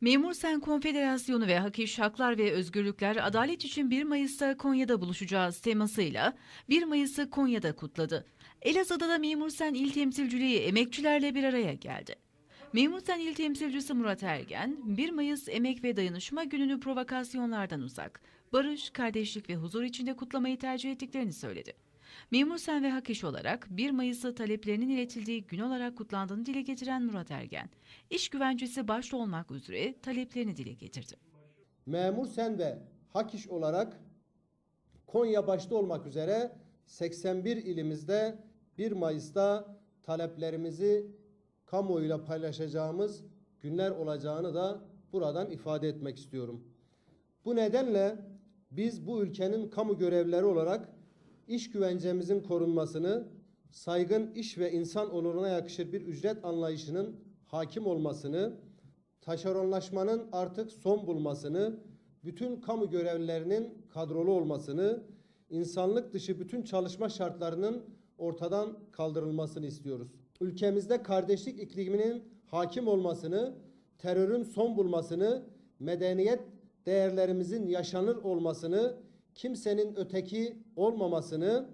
Memur Sen Konfederasyonu ve Hak İş Haklar ve Özgürlükler Adalet için 1 Mayıs'ta Konya'da buluşacağız temasıyla 1 Mayıs'ı Konya'da kutladı. Elazığ'da da Memur Sen İl Temsilciliği emekçilerle bir araya geldi. Memur Sen İl Temsilcisi Murat Ergen, 1 Mayıs Emek ve Dayanışma Günü'nü provokasyonlardan uzak, barış, kardeşlik ve huzur içinde kutlamayı tercih ettiklerini söyledi. Memur Sen ve Hak olarak 1 Mayıs'ı taleplerinin iletildiği gün olarak kutlandığını dile getiren Murat Ergen, iş güvencesi başta olmak üzere taleplerini dile getirdi. Memur Sen ve Hak olarak Konya başta olmak üzere 81 ilimizde 1 Mayıs'ta taleplerimizi kamuoyuyla paylaşacağımız günler olacağını da buradan ifade etmek istiyorum. Bu nedenle biz bu ülkenin kamu görevlileri olarak iş güvencemizin korunmasını, saygın iş ve insan onuruna yakışır bir ücret anlayışının hakim olmasını, taşeronlaşmanın artık son bulmasını, bütün kamu görevlilerinin kadrolu olmasını, insanlık dışı bütün çalışma şartlarının ortadan kaldırılmasını istiyoruz. Ülkemizde kardeşlik ikliminin hakim olmasını, terörün son bulmasını, medeniyet değerlerimizin yaşanır olmasını, kimsenin öteki olmamasını,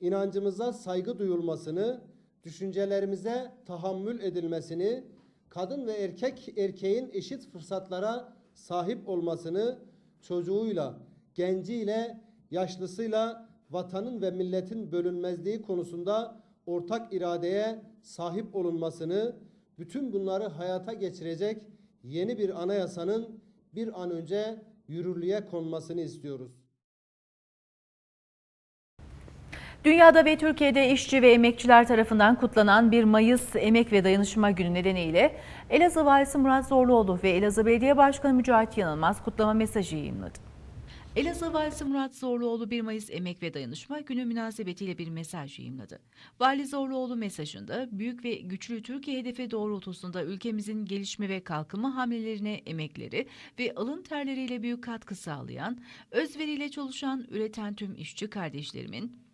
inancımıza saygı duyulmasını, düşüncelerimize tahammül edilmesini, kadın ve erkek erkeğin eşit fırsatlara sahip olmasını, çocuğuyla, genciyle, yaşlısıyla vatanın ve milletin bölünmezliği konusunda ortak iradeye sahip olunmasını, bütün bunları hayata geçirecek yeni bir anayasanın bir an önce yürürlüğe konmasını istiyoruz. Dünyada ve Türkiye'de işçi ve emekçiler tarafından kutlanan 1 Mayıs Emek ve Dayanışma Günü nedeniyle Elazığ Valisi Murat Zorluoğlu ve Elazığ Belediye Başkanı Mücahit Yanılmaz kutlama mesajı yayınladı. Elazığ Valisi Murat Zorluoğlu 1 Mayıs Emek ve Dayanışma Günü münasebetiyle bir mesaj yayımladı. Vali Zorluoğlu mesajında büyük ve güçlü Türkiye hedefi doğrultusunda ülkemizin gelişme ve kalkınma hamlelerine emekleri ve alın terleriyle büyük katkı sağlayan, özveriyle çalışan, üreten tüm işçi kardeşlerimin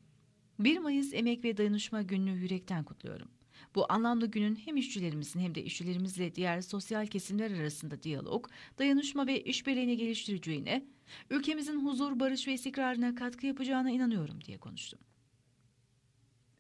1 Mayıs Emek ve Dayanışma Günü'nü yürekten kutluyorum. Bu anlamlı günün hem işçilerimizin hem de işçilerimizle diğer sosyal kesimler arasında diyalog, dayanışma ve işbirliğini geliştireceğine, ülkemizin huzur, barış ve istikrarına katkı yapacağına inanıyorum diye konuştum.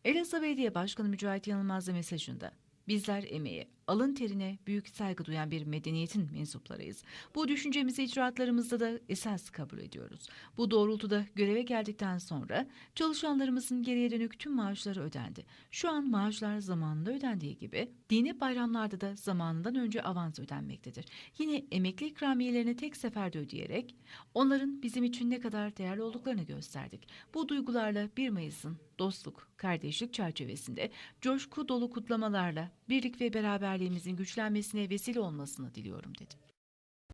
Elazığ Belediye Başkanı Mücahit Yanılmaz da mesajında Bizler emeğe, alın terine büyük saygı duyan bir medeniyetin mensuplarıyız. Bu düşüncemizi icraatlarımızda da esas kabul ediyoruz. Bu doğrultuda göreve geldikten sonra çalışanlarımızın geriye dönük tüm maaşları ödendi. Şu an maaşlar zamanında ödendiği gibi dini bayramlarda da zamanından önce avans ödenmektedir. Yine emekli ikramiyelerini tek seferde ödeyerek onların bizim için ne kadar değerli olduklarını gösterdik. Bu duygularla 1 Mayıs'ın dostluk, kardeşlik çerçevesinde coşku dolu kutlamalarla birlik ve beraberliğimizin güçlenmesine vesile olmasını diliyorum dedi.